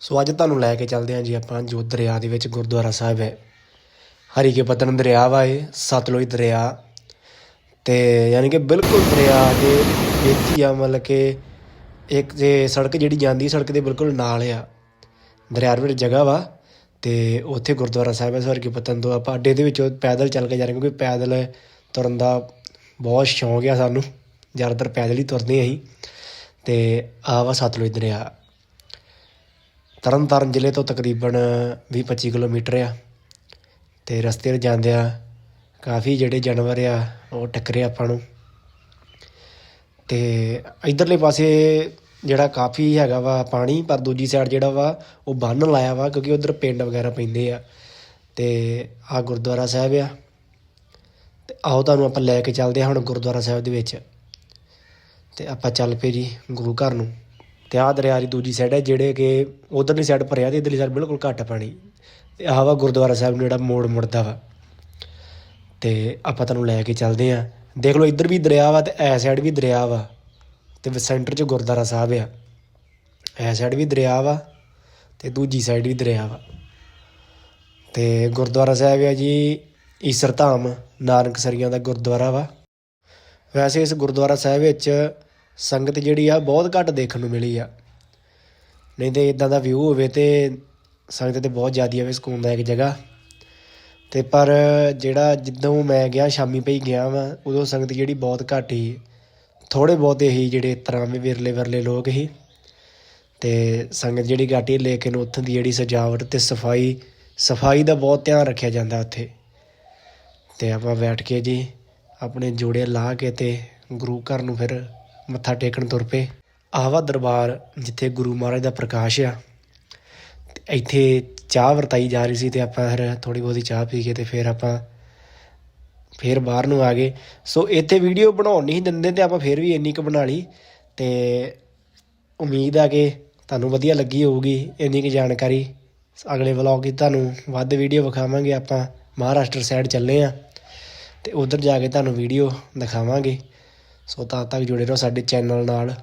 ਸੋ ਅੱਜ ਤੁਹਾਨੂੰ ਲੈ ਕੇ ਚੱਲਦੇ ਹਾਂ ਜੀ ਆਪਾਂ ਜੋ ਦਰਿਆ ਦੇ ਵਿੱਚ ਗੁਰਦੁਆਰਾ ਸਾਹਿਬ ਹੈ। ਹਰੀਕੇ ਪਤਨ ਦਰਿਆ ਵਾ ਇਹ, ਸਤਲੁਜ ਦਰਿਆ। ਤੇ ਯਾਨੀ ਕਿ ਬਿਲਕੁਲ ਦਰਿਆ ਦੇ ਵਿੱਚ ਹੀ ਆ, ਮਤਲਬ ਕਿ ਇੱਕ ਜੇ ਸੜਕ ਜਿਹੜੀ ਜਾਂਦੀ, ਸੜਕ ਦੇ ਬਿਲਕੁਲ ਨਾਲ ਆ। ਦਰਿਆ ਵਿੱਚ ਜਗ੍ਹਾ ਵਾ ਤੇ ਉੱਥੇ ਗੁਰਦੁਆਰਾ ਸਾਹਿਬ ਹੈ ਹਰੀਕੇ ਪਤਨ ਤੋਂ ਆਪਾਂ ਅੱਡੇ ਦੇ ਵਿੱਚੋਂ ਪੈਦਲ ਚੱਲ ਕੇ ਜਾ ਰਹੇ ਕਿਉਂਕਿ ਪੈਦਲ ਤੁਰਨ ਦਾ ਬਹੁਤ ਸ਼ੌਂਕ ਆ ਸਾਨੂੰ। ਜ਼ਿਆਦਾਤਰ ਪੈਦਲ ਹੀ ਤੁਰਦੇ ਹਾਂ ਅਸੀਂ। ਤੇ ਆਹ ਵਾ ਸਤਲੁਜ ਦਰਿਆ। ਤਰਨ ਤਾਰਨ ਜ਼ਿਲ੍ਹੇ ਤੋਂ ਤਕਰੀਬਨ ਵੀਹ ਪੱਚੀ ਕਿਲੋਮੀਟਰ ਆ ਅਤੇ ਰਸਤੇ 'ਤੇ ਜਾਂਦਿਆਂ ਕਾਫੀ ਜਿਹੜੇ ਜਾਨਵਰ ਆ, ਉਹ ਟੱਕਰੇ ਆਪਾਂ ਨੂੰ। ਅਤੇ ਇੱਧਰਲੇ ਪਾਸੇ ਜਿਹੜਾ ਕਾਫੀ ਹੈਗਾ ਵਾ ਪਾਣੀ, ਪਰ ਦੂਜੀ ਸਾਈਡ ਜਿਹੜਾ ਵਾ, ਉਹ ਬੰਨ ਲਾਇਆ ਵਾ, ਕਿਉਂਕਿ ਉਧਰ ਪਿੰਡ ਵਗੈਰਾ ਪੈਂਦੇ ਆ। ਤੇ ਆ ਗੁਰਦੁਆਰਾ ਸਾਹਿਬ ਆ। ਤੇ ਆਓ ਤੁਹਾਨੂੰ ਆਪਾਂ ਲੈ ਕੇ ਚੱਲਦੇ ਹਾਂ ਹੁਣ ਗੁਰਦੁਆਰਾ ਸਾਹਿਬ ਦੇ ਵਿੱਚ। ਤੇ ਆਪਾਂ ਚੱਲ ਪਏ ਜੀ ਗੁਰੂ ਘਰ ਨੂੰ। ਤੇ ਆਹ ਦਰਿਆ ਦੀ ਦੂਜੀ ਸਾਈਡ ਹੈ ਜਿਹੜੇ ਕਿ ਉਧਰਲੀ ਸਾਈਡ ਭਰਿਆ ਤੇ ਇਧਰਲੀ ਸਾਈਡ ਬਿਲਕੁਲ ਘੱਟ ਪਾਣੀ। ਤੇ ਆਹ ਵਾ ਗੁਰਦੁਆਰਾ ਸਾਹਿਬ ਨੂੰ ਜਿਹੜਾ ਮੋੜ ਮੁੜਦਾ ਵਾ। ਤੇ ਆਪਾਂ ਤੁਹਾਨੂੰ ਲੈ ਕੇ ਚੱਲਦੇ ਆਂ ਦੇਖ ਲਓ ਇੱਧਰ ਵੀ ਦਰਿਆ ਵਾ ਤੇ ਐ ਸਾਈਡ ਵੀ ਦਰਿਆ ਵਾ। ਤੇ ਸੈਂਟਰ 'ਚ ਗੁਰਦੁਆਰਾ ਸਾਹਿਬ ਆ। ਐ ਸਾਈਡ ਵੀ ਦਰਿਆ ਵਾ ਤੇ ਦੂਜੀ ਸਾਈਡ ਵੀ ਦਰਿਆ ਵਾ। ਤੇ ਗੁਰਦੁਆਰਾ ਸਾਹਿਬ ਆ ਜੀ ਈਸਰ ਧਾਮ ਨਾਨਕ ਸਰੀਆਂ ਦਾ ਗੁਰਦੁਆਰਾ ਵਾ। ਵੈਸੇ ਇਸ ਗੁਰਦੁਆਰਾ ਸਾਹਿਬ ਵਿੱਚ ਸੰਗਤ ਜਿਹੜੀ ਆ, ਬਹੁਤ ਘੱਟ ਦੇਖਣ ਨੂੰ ਮਿਲੀ ਆ। ਨਹੀਂ ਤੇ ਇਦਾਂ ਦਾ ਵਿਊ ਹੋਵੇ ਤੇ ਸੰਗਤ ਤੇ ਬਹੁਤ ਜ਼ਿਆਦੀ ਆਵੇ ਸਕੂਨਦਾਇਕ ਜਗ੍ਹਾ। ਤੇ ਪਰ ਜਿਹੜਾ ਜਿੱਦੋਂ ਮੈਂ ਗਿਆ, ਸ਼ਾਮੀ ਪਈ ਗਿਆ ਵਾ, ਉਦੋਂ ਸੰਗਤ ਜਿਹੜੀ ਬਹੁਤ ਘੱਟ ਹੀ ਥੋੜੇ ਬਹੁਤੇ ਹੀ ਜਿਹੜੇ ਤਰਾਵੇਂ ਵਿਰਲੇ ਵਿਰਲੇ ਲੋਕ ਹੀ। ਤੇ ਸੰਗਤ ਜਿਹੜੀ ਘੱਟ ਹੀ ਲੇਕਿਨ ਉੱਥੋਂ ਦੀ ਜਿਹੜੀ ਸਜਾਵਟ ਤੇ ਸਫ਼ਾਈ ਸਫ਼ਾਈ ਦਾ ਬਹੁਤ ਧਿਆਨ ਰੱਖਿਆ ਜਾਂਦਾ ਉੱਥੇ। ਤੇ ਆਪਾਂ ਬੈਠ ਕੇ ਜੀ, ਆਪਣੇ ਜੋੜੇ ਲਾ ਕੇ ਤੇ ਗੁਰੂ ਘਰ ਨੂੰ ਫਿਰ ਮੱਥਾ ਟੇਕਣ ਤੁਰ ਪਏ। ਆਵਾ ਦਰਬਾਰ ਜਿੱਥੇ ਗੁਰੂ ਮਹਾਰਾਜ ਦਾ ਪ੍ਰਕਾਸ਼ ਆ, ਤੇ ਇੱਥੇ ਚਾਹ ਵਰਤਾਈ ਜਾ ਰਹੀ ਸੀ ਤੇ ਆਪਾਂ ਫਿਰ ਥੋੜੀ ਬਹੁਤੀ ਚਾਹ ਪੀ ਕੇ ਤੇ ਫਿਰ ਆਪਾਂ ਫਿਰ ਬਾਹਰ ਨੂੰ ਆ ਗਏ। ਸੋ ਇੱਥੇ ਵੀਡੀਓ ਬਣਾਉਣ ਨਹੀਂ ਦਿੰਦੇ ਤੇ ਆਪਾਂ ਫਿਰ ਵੀ ਇੰਨੀ ਕੁ ਬਣਾ ਲਈ ਤੇ ਉਮੀਦ ਆ ਕਿ ਤੁਹਾਨੂੰ ਵਧੀਆ ਲੱਗੀ ਹੋਊਗੀ ਇੰਨੀ ਕੁ ਜਾਣਕਾਰੀ। ਅਗਲੇ ਵਲੌਗ 'ਚ ਤੁਹਾਨੂੰ ਵੱਧ ਵੀਡੀਓ ਵਿਖਾਵਾਂਗੇ। ਆਪਾਂ ਮਹਾਰਾਸ਼ਟਰ ਸਾਈਡ ਚੱਲੇ ਆ ਤੇ ਉਧਰ ਜਾ ਕੇ ਤੁਹਾਨੂੰ ਵੀਡੀਓ ਦਿਖਾਵਾਂਗੇ। ਸੋ ਤਾਂ ਤੱਕ ਜੁੜੇ ਰਹੋ ਸਾਡੇ ਚੈਨਲ ਨਾਲ।